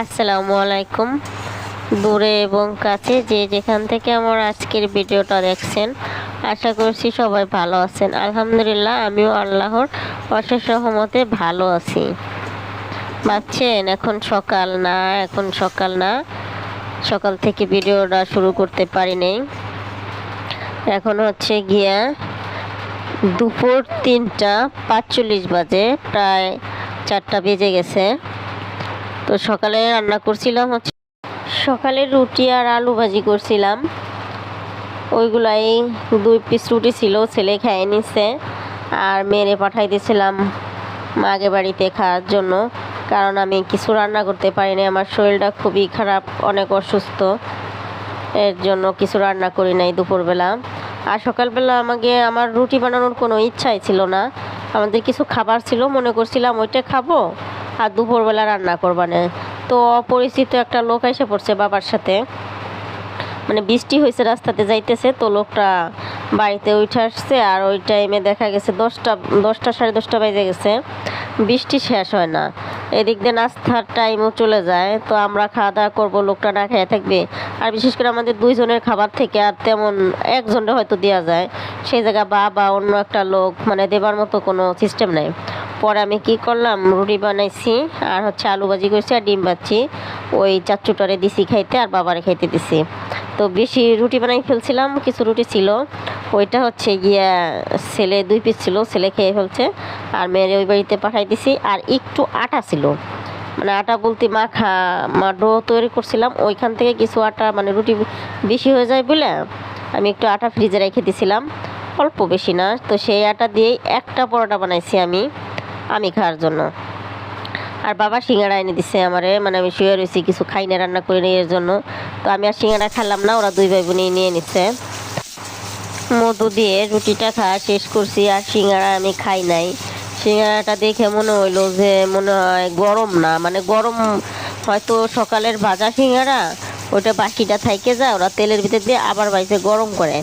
আসসালামু আলাইকুম। দূরে এবং কাছে যে যেখান থেকে আমার আজকের ভিডিওটা দেখছেন, আশা করছি সবাই ভালো আছেন। আলহামদুলিল্লাহ, আমিও আল্লাহর অশেষ রহমতে ভালো আছি। ভাবছেন, এখন সকাল না, এখন সকাল না। সকাল থেকে ভিডিওটা শুরু করতে পারি নাই। এখন হচ্ছে গিয়া দুপুর তিনটা পাঁচচল্লিশ বাজে, প্রায় চারটা বেজে গেছে। তো সকালে রান্না করছিলাম হচ্ছে সকালে রুটি আর আলু ভাজি করছিলাম। ওইগুলাই দুই পিস রুটি ছিল, ছেলে খেয়ে নিচ্ছে আর মেরে পাঠাই দিয়েছিলাম মাগে বাড়িতে খাওয়ার জন্য। কারণ আমি কিছু রান্না করতে পারিনি, আমার শরীরটা খুবই খারাপ, অনেক অসুস্থ। এর জন্য কিছু রান্না করি নাই দুপুরবেলা। আর সকালবেলা আমাকে, আমার রুটি বানানোর কোনো ইচ্ছাই ছিল না। আমাদের কিছু খাবার ছিল, মনে করছিলাম ওইটা খাব। আর দুপুরবেলা রান্না করবানে। তো অপরিচিত একটা লোক এসে পড়ছে বাবার সাথে। মানে বৃষ্টি হয়েছে, রাস্তাতে যাইতেছে, তো লোকটা বাড়িতে উঠে আসছে আর ওই টাইমে দেখা গেছে দশটা দশটা সাড়ে দশটা বেজে গেছে। বৃষ্টি শেষ হয় না। এদিক দিয়ে নাস্তার টাইমও চলে যায়, তো আমরা খাওয়া দাওয়া করব, লোকটা না খেয়ে থাকবে। আর বিশেষ করে আমাদের দুইজনের খাবার থেকে আর তেমন একজনের হয়তো দেওয়া যায়। সেই জায়গা বা বা অন্য একটা লোক মানে দেবার মতো কোনো সিস্টেম নাই। পরে আমি কি করলাম? রুটি বানাইছি আর হচ্ছে আলু ভাজি করছি আর ডিম ভাজছি। ওই চাচ্চুটারে দিছি খাইতে আর বাবারে খাইতে দিছি। তো বেশি রুটি বানাই ফেলছিলাম, কিছু রুটি ছিল। ওইটা হচ্ছে গিয়া ছেলে দুই পিস ছিল, ছেলে খেয়ে ফেলছে। আর মেয়ের ওই বাড়িতে পাঠাই দিছি আর একটু আটা ছিল। মানে আটা বলতে মাখা মা ডো তৈরি করছিলাম। ওইখান থেকে কিছু আটা মানে রুটি বেশি হয়ে যায় বলে আমি একটু আটা ফ্রিজে রেখে দিছিলাম। অল্প বেশি না। তো সেই আটা দিয়েই একটা পরোটা বানাইছি আমি। আমি খাওয়ার জন্য। আর বাবা সিঙ্গাড়া এনে দিছে আমারে মানে আমি শুয়ে রয়েছি কিছু খাই না, রান্না করি এর জন্য। তো আমি আর সিঙ্গাড়া খেলাম না, ওরা দুই ভাই বোনই নিয়ে নিচ্ছে মধু দিয়ে রুটিটা খাওয়া শেষ করছি, আর সিঙ্গাড়া আমি খাই নাই। সিঙ্গাড়াটা দেখে মনে হইল যে, মনে হয় গরম না মানে গরম হয়তো সকালের ভাজা সিঙ্গাড়া, ওইটা বাকিটা থাইকে যায় ওরা তেলের ভিতর দিয়ে আবার বাইসে গরম করে।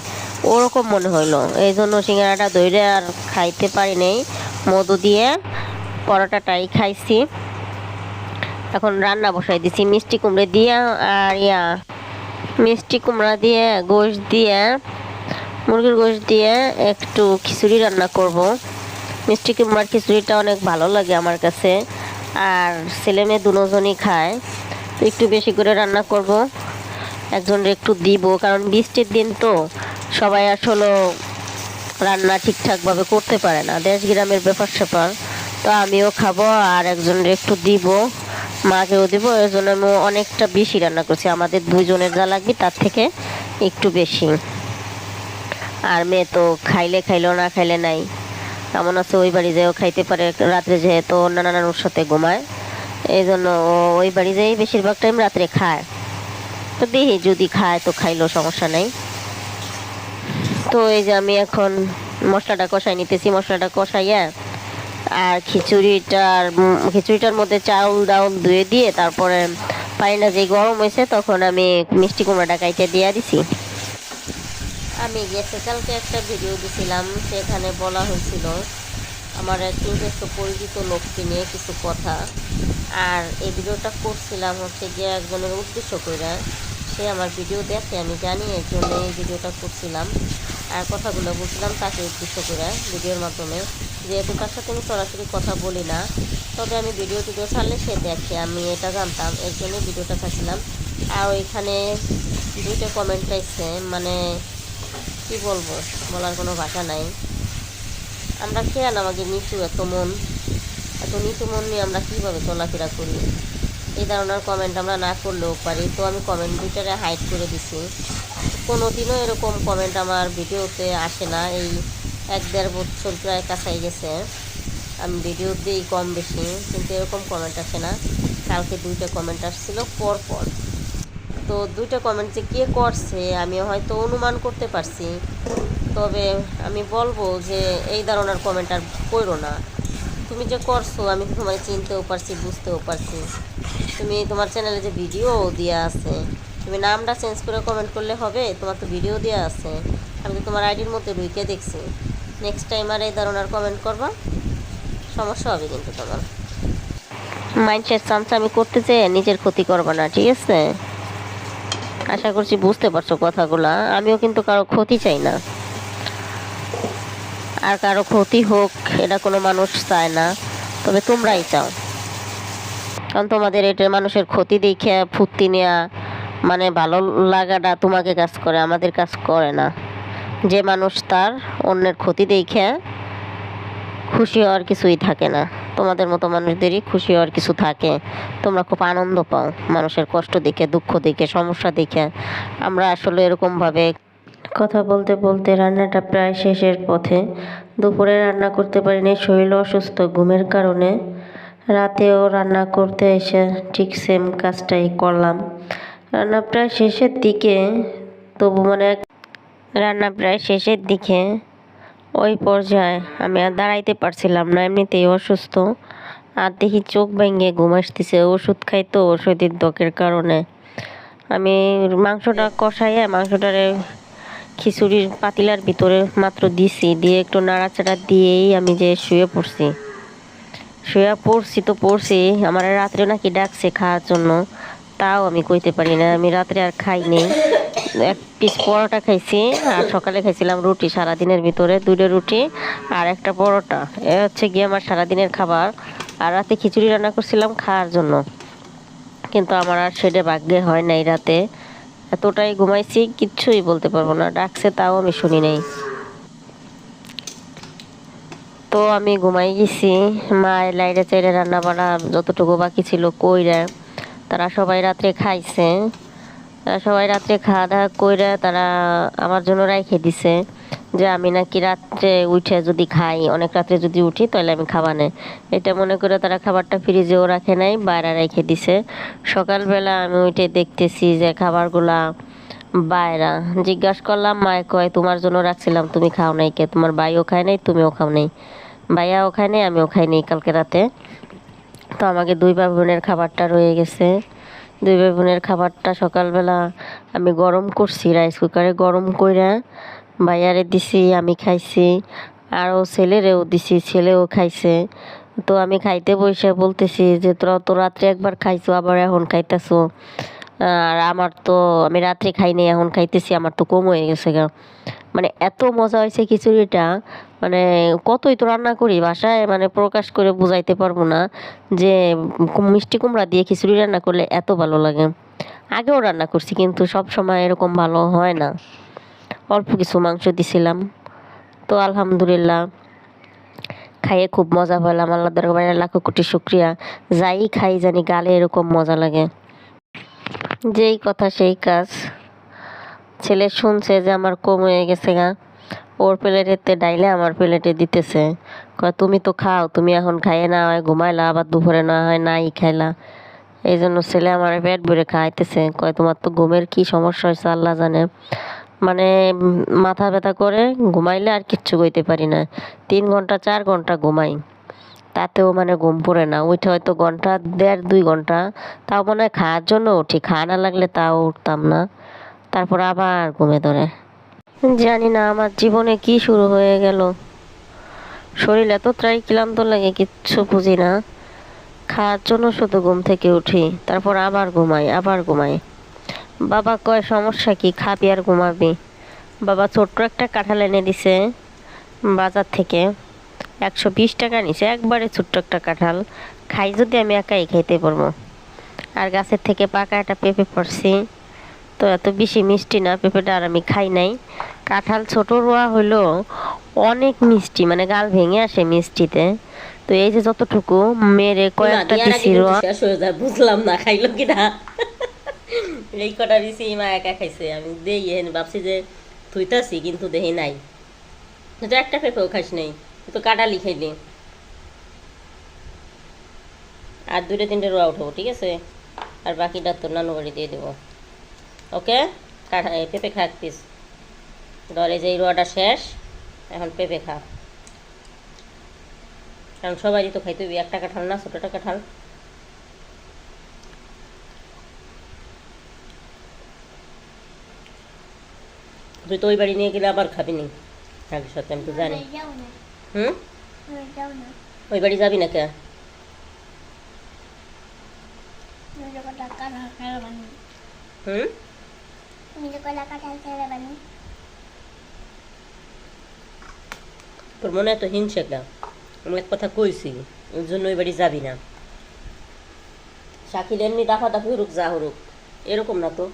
ওরকম মনে হইল, এই জন্য সিঙ্গাড়াটা ধরে আর খাইতে পারি নাই। মধু দিয়ে পরোটাটাই খাইছি। এখন রান্না বসাই দিছি, মিষ্টি কুমড়ে দিয়ে আর ইয়া, মিষ্টি কুমড়া দিয়ে গোশ দিয়ে, মুরগির গোশ দিয়ে একটু খিচুড়ি রান্না করব। মিষ্টি কুমড়ার খিচুড়িটা অনেক ভালো লাগে আমার কাছে, আর ছেলে মেয়ে দুজনই খায় একটু বেশি করে রান্না করব। একজনের একটু দিব, কারণ বৃষ্টির দিন তো সবাই আসলে রান্না ঠিকঠাকভাবে করতে পারে না। দেশ গ্রামের ব্যাপার স্যাপার তো আমিও খাব আর একজনের একটু দিব, মাকেও দিব এর জন্য আমি অনেকটা বেশি রান্না করছি। আমাদের দুইজনের যা লাগবে তার থেকে একটু বেশি। আর মেয়ে তো খাইলে খাইলেও না খাইলে নাই। এমন আছে ওই বাড়ি যেও খাইতে পারে, রাত্রে যেহেতু নানা নানুর সাথে ঘুমায়। এই জন্য ওই বাড়ি যেই বেশিরভাগ টাইম রাত্রে খায়। তো দেখি যদি খায় তো খাইলেও সমস্যা নেই। তো এই যে আমি এখন মশলাটা কষাই নিতেছি, মশলাটা কষাইয়া আর খিচুড়িটার খিচুড়িটার মধ্যে চাউল, ডাউল ধুয়ে দিয়ে তারপরে পানিটা যে গরম হয়েছে, তখন আমি মিষ্টি কুমড়াটা কাইটে দিয়ে দিছি। আমি গেছে, কালকে একটা ভিডিও দিছিলাম, সেখানে বলা হয়েছিল, আমার এক নিজস্ব পরিচিত লোককে নিয়ে কিছু কথা। আর এই ভিডিওটা করছিলাম হচ্ছে গিয়ে একজনের উদ্দেশ্য করে সে আমার ভিডিও দেখে, আমি জানি এর জন্য এই ভিডিওটা করছিলাম। আর কথাগুলো বলছিলাম তাকে উদ্দেশ্য করে ভিডিওর মাধ্যমে। যেহেতু তার সাথে আমি সরাসরি কথা বলি না, তবে আমি ভিডিও টিডিও ছাড়লে সে দেখে, আমি এটা জানতাম, এর জন্য ভিডিওটা ছাড়ছিলাম। আর ওইখানে দুইটা কমেন্ট পাইছে মানে কি বলব, বলার কোনো ভাষা নাই। আমরা খেয়াল আমাকে নিচু এত মন? এত নিচু মন নিয়ে আমরা কীভাবে চলাফেরা করি? এই ধরনের কমেন্ট আমরা না করলেও পারি, তো আমি কমেন্ট দুইটারে হাইড করে দিছি। কোনো দিনও এরকম কমেন্ট আমার ভিডিওতে আসে না, এই এক দেড় বছর প্রায় কাছাই গেছে। আমি ভিডিও দিই কম বেশি, কিন্তু এরকম কমেন্ট আসে না। কালকে দুইটা কমেন্ট আসছিল পর পর তো দুইটা কমেন্ট যে কে করছে, আমি হয়তো অনুমান করতে পারছি। তবে আমি বলব যে এই ধরনের কমেন্ট আর করো না। তুমি যে করছ, আমি তো তোমার চিনতেও পারছি, বুঝতেও পারছি। তুমি তোমার চ্যানেলে যে ভিডিও দেওয়া আছে, তুমি নামটা চেঞ্জ করে কমেন্ট করলে হবে, তোমার তো ভিডিও দেওয়া আছে। আমি তো তোমার আইডির মধ্যে রুইকে দেখছি। নেক্সট টাইম আর এই ধরনের কমেন্ট করবা, সমস্যা হবে কিন্তু তোমার। মাইন্ডসেট আমি করতে চাই নিজের ক্ষতি করব না, ঠিক আছে? আশা করছি বুঝতে পারছ কথাগুলা। আমিও কিন্তু কারও ক্ষতি চাই না। আর কারও ক্ষতি হোক, এটা কোনো মানুষ চায় না, তবে তোমরাই চাও। কারণ তোমাদের এটা মানুষের ক্ষতি দেখে ফুর্তি নেওয়া মানে ভালো লাগাটা তোমাকে কাজ করে, আমাদের কাজ করে না। যে মানুষ তার অন্যের ক্ষতি দেখে খুশি হওয়ার কিছুই থাকে না। তোমাদের মতো মানুষদেরই খুশি হওয়ার কিছু থাকে। তোমরা খুব আনন্দ পাও মানুষের কষ্ট দেখে, দুঃখ দেখে, সমস্যা দেখে। আমরা আসলে এরকমভাবে কথা বলতে বলতে রান্নাটা প্রায় শেষের পথে। দুপুরে রান্না করতে পারিনি শরীর অসুস্থ। ঘুমের কারণে রাতেও রান্না করতে এসে ঠিক সেম কাজটাই করলাম। রান্না প্রায় শেষের দিকে, তবু মানে রান্না প্রায় শেষের দিকে। ওই পর্যায়ে আমি আর দাঁড়াইতে পারছিলাম না, এমনিতেই অসুস্থ। আর দেখি চোখ ভেঙে ঘুম আসতেছে, ওষুধ খাই তো ওষুধের দকের কারণে। আমি মাংসটা কষাইয়া মাংসটারে খিচুড়ির পাতিলার ভিতরে মাত্র দিছি, দিয়ে একটু নাড়াচাড়া দিয়েই আমি যে শুয়ে পড়ছি। শুয়ে পড়ছি তো পড়ছি, আমার রাত্রে নাকি ডাকছে খাওয়ার জন্য, তাও আমি কইতে পারি না, আমি রাত্রে আর খাই নেই এক পিস পরোটা খাইছি, আর সকালে খাইছিলাম রুটি, সারাদিনের ভিতরে দুটো রুটি আর একটা পরোটা। এ হচ্ছে গিয়ে আমার সারাদিনের খাবার। আর রাতে খিচুড়ি রান্না করছিলাম খাওয়ার জন্য। কিন্তু আমার আর সেটা ভাগ্যে হয় নাই রাতে। এতটাই ঘুমাইছি, কিচ্ছুই বলতে পারব না। ডাকছে তাও আমি শুনি নাই। তো আমি ঘুমাই গেছি। মা লাইরে চাইরে রান্না বান্না যতটুকু বাকি ছিল কইরা, তারা সবাই রাত্রে খাইছে। তারা সবাই রাত্রে খাওয়া দাওয়া কইরা তারা আমার জন্য রাইখে দিছে যে আমি নাকি রাত্রে উঠে যদি খাই, অনেক রাত্রে যদি উঠি তাহলে আমি খাবার নেই। এটা মনে করে তারা খাবারটা ফ্রিজেও রাখে নাই, বাইরে রেখে দিছে। সকালবেলা আমি উঠে দেখতেছি যে খাবারগুলা বাইরা। জিজ্ঞাসা করলাম, মায় কয়, তোমার জন্য রাখছিলাম, তুমি খাও নাই কে? তোমার ভাইও খায় নাই, তুমিও খাও নাই। ভাইয়াও খায় নাই, আমিও খাই নাই কালকে রাতে। তো আমাকে দুই ভাই বোনের খাবারটা রয়ে গেছে। দুই ভাই বোনের খাবারটা সকালবেলা আমি গরম করছি, রাইস কুকারে গরম কইরা ভাইয়ারে দিছি, আমি খাইছি। আরও ছেলেরেও দিছি, ছেলেও খাইছে। তো আমি খাইতে বসে বলতেছি যে, তোরা তো রাত্রে একবার খাইছো, আবার এখন খাইতেছো। আর আমার তো আমি রাত্রে খাই এখন খাইতেছি, আমার তো কম হয়ে গেছে গা। মানে এত মজা হয়েছে খিচুড়িটা মানে কতই তো রান্না করি, বাসায় মানে প্রকাশ করে বুঝাইতে পারব না যে মিষ্টি কুমড়া দিয়ে খিচুড়ি রান্না করলে এত ভালো লাগে। আগেও রান্না করছি, কিন্তু সব সময় এরকম ভালো হয় না। অল্প কিছু মাংস দিছিলাম, তো আলহামদুলিল্লাহ খাইয়ে খুব মজা পেলাম আল্লাহ দরবারে লাখো কোটি শুক্রিয়া। যাই খাই জানি গালে এরকম মজা লাগে। যেই কথা সেই কাজ। ছেলে শুনছে যে আমার কম হয়ে গেছে গা। ওর প্লেটেতে ডাইলে আমার প্লেটে দিতেছে। কয়, তুমি তো খাও, তুমি এখন খাইয়ে না হয়, ঘুমাইলা, আবার দুপুরে না হয়, নাই খাইলা। এই জন্য ছেলে আমার পেট ভরে খাইতেছে। কয়, তোমার তো ঘুমের কি সমস্যা হয়েছে আল্লাহ জানে। মানে মাথা ব্যথা করে ঘুমাইলে আর কিচ্ছু কইতে পারি না। তিন ঘণ্টা, চার ঘণ্টা ঘুমাই। তাতেও মানে ঘুম পড়ে না। উঠে হয়তো ঘণ্টা দেড়, দুই ঘণ্টা। তাও মনে হয় খাওয়ার জন্য উঠি। খাওয়া না লাগলে তাও উঠতাম না। তারপর আবার ঘুমে ধরে। জানি না আমার জীবনে কি শুরু হয়ে গেল। শরীর এত এতটাই ক্লান্ত লাগে, কিচ্ছু বুঝি না। খাওয়ার জন্য শুধু ঘুম থেকে উঠি, তারপর আবার ঘুমাই আবার ঘুমাই। বাবা কয়, সমস্যা কি? খাবি আর ঘুমাবি? বাবা ছোট্ট একটা কাঁঠাল এনে দিছে বাজার থেকে। একশো বিশ টাকা নিছে একবারে ছোট্ট একটা কাঁঠাল। খাই যদি আমি একাই খাইতে পারব। আর গাছের থেকে পাকা একটা পেঁপে পড়ছি। তো এত বেশি মিষ্টি না পেঁপেটা আর আমি খাই নাই। কাঁঠাল ছোট রোয়া হলো অনেক মিষ্টি মানে গাল ভেঙে আসে মিষ্টিতে। তো এই যে যতটুকু মেরে কয়েকটা দিছি রোয়া। বুঝলাম না খাইলো কি না এই কটা দিছি মা একা খাইছে। আমি দেই ভাবছি যে থুইতাছি কিন্তু দেহি নাই। একটা পেঁপেও খাইস নাই। তো কাটা লিখাই দি আর দুটো তিনটে রোয়া উঠাবো ঠিক আছে? আর বাকিটা তোর নানু বাড়ি দিয়ে দেবো। ওকে? এই পেঁপে খা এক পিস ধর যে রোয়াটা শেষ, এখন পেঁপে খা। কারণ সবারই তো খাইতে হবে একটা কাঁঠাল না ছোটোটা কাঁঠাল তুই তো ওই বাড়ি নিয়ে গেলে আবার খাবি নি। সাথে আমি তো জানি। হুম? ওই বাড়ি যাবি না কে? হুম? তোর মনে এত হিংসে কেন? আমি এক কথা কইছি ওর জন্য ওই বাড়ি যাবি না। শাকিল এমনি দাফা দাফি হরুক যা হরুক এরকম না তো।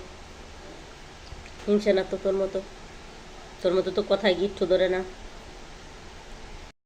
হিংসে না তো তোর মতো। তোর মতো তো কথায় গিট্টু ধরে না।